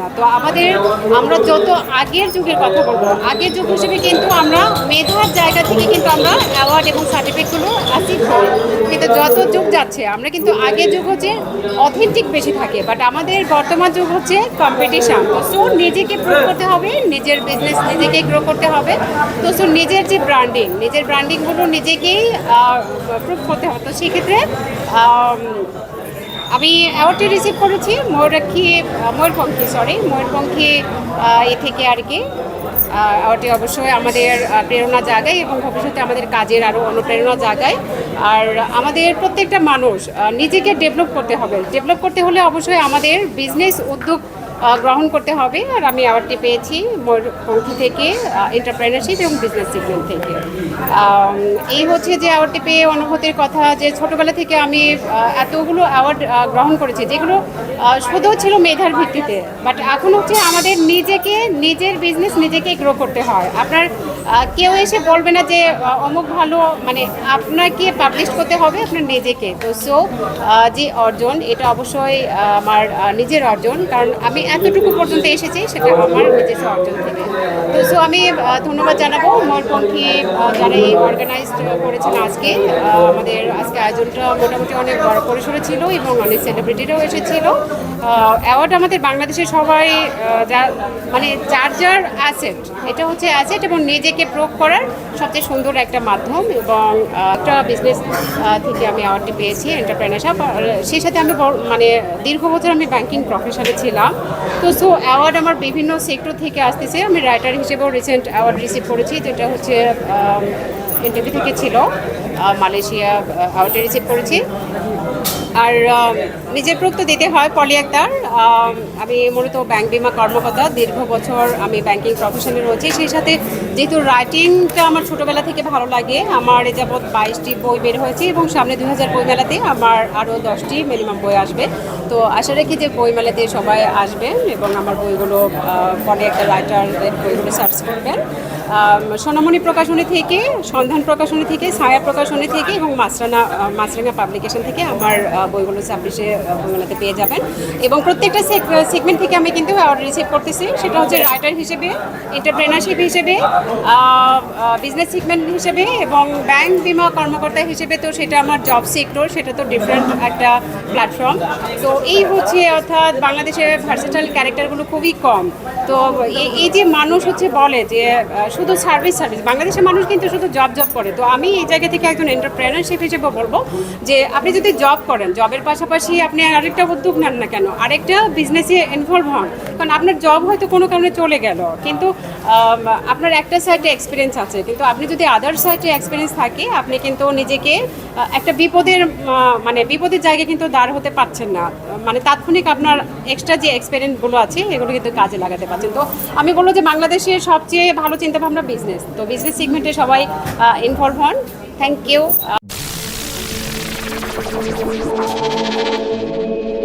না। তো আমাদের আমরা যত আগের যুগের কথা বলব, আগের যুগ হিসেবে কিন্তু আমরা মেধার জায়গা থেকে কিন্তু আমরা অ্যাওয়ার্ড এবং সার্টিফিকেটগুলো অ্যাচিভ করি। কিন্তু যত যুগ যাচ্ছে, আমরা কিন্তু আগের যুগ হচ্ছে অথেন্টিক বেশি থাকে বাট আমাদের বর্তমান যুগ হচ্ছে কম্পিটিশান তো নিজেকে প্রুভ করতে হবে, নিজের বিজনেস নিজেকে গ্রো করতে হবে। তো সো নিজের যে ব্র্যান্ডিং নিজের ব্র্যান্ডিংগুলো নিজেকেই প্রুভ করতে হবে। তো সেক্ষেত্রে আম, অ্যাওয়ার্ডটি রিসিভ করেছি ময়ূরাক্ষী ময়ূরপঙ্খী সরি ময়ূরপঙ্খী এ থেকে আর কি অ্যাওয়ার্ডটি অবশ্যই আমাদের প্রেরণা জাগায় এবং ভবিষ্যতে আমাদের কাজের আরও অনুপ্রেরণা জাগায়। আর আমাদের প্রত্যেকটা মানুষ নিজেকে ডেভেলপ করতে হবে। ডেভেলপ করতে হলে অবশ্যই আমাদের বিজনেস উদ্যোগ গ্রহণ করতে হবে আর আমি অ্যাওয়ার্ডটি পেয়েছি ময়ূরপঙ্খী থেকে এন্টারপ্রেনারশিপ এবং বিজনেস সেগমেন্ট থেকে। এই হচ্ছে যে অ্যাওয়ার্ডটি পেয়ে অনুভূতির কথা যে ছোটোবেলা থেকে আমি এতগুলো অ্যাওয়ার্ড গ্রহণ করেছি, যেগুলো শুধু ছিল মেধার ভিত্তিতে বাট এখন হচ্ছে আমাদের নিজেকে, নিজের বিজনেস নিজেকে গ্রো করতে হয়। আপনার কেউ এসে বলবে না যে অমুক ভালো মানে আপনাকে পাবলিশ করতে হবে আপনার নিজেকে। তো সো যে অর্জন, এটা অবশ্যই আমার নিজের অর্জন। কারণ আমি এতটুকু পর্যন্ত এসেছি, সেটা আমার নিজের অর্জন থেকে। তো সো আমি ধন্যবাদ জানাব ময়ূরপঙ্খী যারা এই অর্গানাইজড করেছেন আজকে। আমাদের আজকে আয়োজনটা মোটামুটি অনেক বড় পরিসরে ছিল এবং অনেক সেলিব্রিটিরাও এসেছিল। অ্যাওয়ার্ড আমাদের বাংলাদেশের সবাই যা মানে যার যার অ্যাসেট এটা হচ্ছে অ্যাসেট এবং নিজেকে প্রয়োগ করার সবচেয়ে সুন্দর একটা মাধ্যম এবং একটা বিজনেস থেকে আমি অ্যাওয়ার্ডটি পেয়েছি এন্টারপ্রেনারশিপ সেই সাথে আমি মানে দীর্ঘ বছর আমি ব্যাংকিং প্রফেশনে ছিলাম। তো সো অ্যাওয়ার্ড আমার বিভিন্ন সেক্টর থেকে আসতেছে। আমি রাইটার হিসেবেও রিসেন্ট অ্যাওয়ার্ড রিসিভ করেছি, যেটা হচ্ছে ইন্টারভিউ থেকে ছিল। মালয়েশিয়া অ্যাওয়ার্ডে রিসিভ করেছি। আর নিজের প্রুফ তো দিতে হয় পলি আক্তার আমি মূলত ব্যাংক বিমা কর্মকর্তা দীর্ঘ বছর আমি ব্যাংকিং প্রফেশনে রয়েছি। সেই সাথে যেহেতু রাইটিংটা আমার ছোটোবেলা থেকে ভালো লাগে আমার এ যাবৎ বাইশটি বই বের হয়েছে এবং সামনে দুই হাজার বই মেলাতে আমার আরও দশটি মিনিমাম বই আসবে। তো আশা রাখি যে বই মেলাতে সবাই আসবেন এবং আমার বইগুলো পরে একটা রাইটারদের বইগুলো সার্চ করবেন। সোনামণি প্রকাশনী থেকে সন্ধান প্রকাশনী থেকে ছায়া প্রকাশনী থেকে এবং মাছরানা আহ, মাছরাঙা পাবলিকেশন থেকে আমার বইগুলো ছাব্বিশে বইগুলোতে পেয়ে যাবেন। এবং প্রত্যেকটা সেগমেন্ট থেকে আমি কিন্তু অ্যাওয়ার্ড রিসিভ করতেছি। সেটা হচ্ছে রাইটার হিসেবে এন্টারপ্রেনারশিপ হিসেবে বিজনেস সেগমেন্ট হিসেবে এবং ব্যাংক বিমা কর্মকর্তা হিসেবে তো সেটা আমার জব সেক্টর সেটা তো ডিফারেন্ট একটা প্ল্যাটফর্ম তো এই হচ্ছে অর্থাৎ বাংলাদেশের ভার্সেটাইল ক্যারেক্টারগুলো খুবই কম। তো এই যে মানুষ হচ্ছে বলে যে শুধু সার্ভিস সার্ভিস বাংলাদেশের মানুষ কিন্তু শুধু জব জব করে। তো আমি এই জায়গা থেকে একজন এন্টারপ্রেনারশিপ হিসেবে বলব যে, আপনি যদি জব করেন জবের পাশাপাশি আপনি আরেকটা উদ্যোগ নেন না কেন? আরেকটা বিজনেসে ইনভলভ হন। কারণ আপনার জব হয়তো কোনো কারণে চলে গেল, কিন্তু আপনার একটা সাইডে এক্সপিরিয়েন্স আছে। কিন্তু আপনি যদি আদার সাইডে এক্সপিরিয়েন্স থাকে, আপনি কিন্তু নিজেকে একটা বিপদের মানে বিপদের জায়গায় কিন্তু দাঁড় হতে পারছেন না। মানে তাৎক্ষণিক আপনার এক্সট্রা যে এক্সপিরিয়েন্সগুলো আছে, এগুলো কিন্তু কাজে লাগাতে পারছেন। তো আমি বলব যে বাংলাদেশের সবচেয়ে ভালো চিন্তাভাবনা বিজনেস তো বিজনেস সেগমেন্টে সবাই ইনভলভ হন। Thank you よろしくお願いします。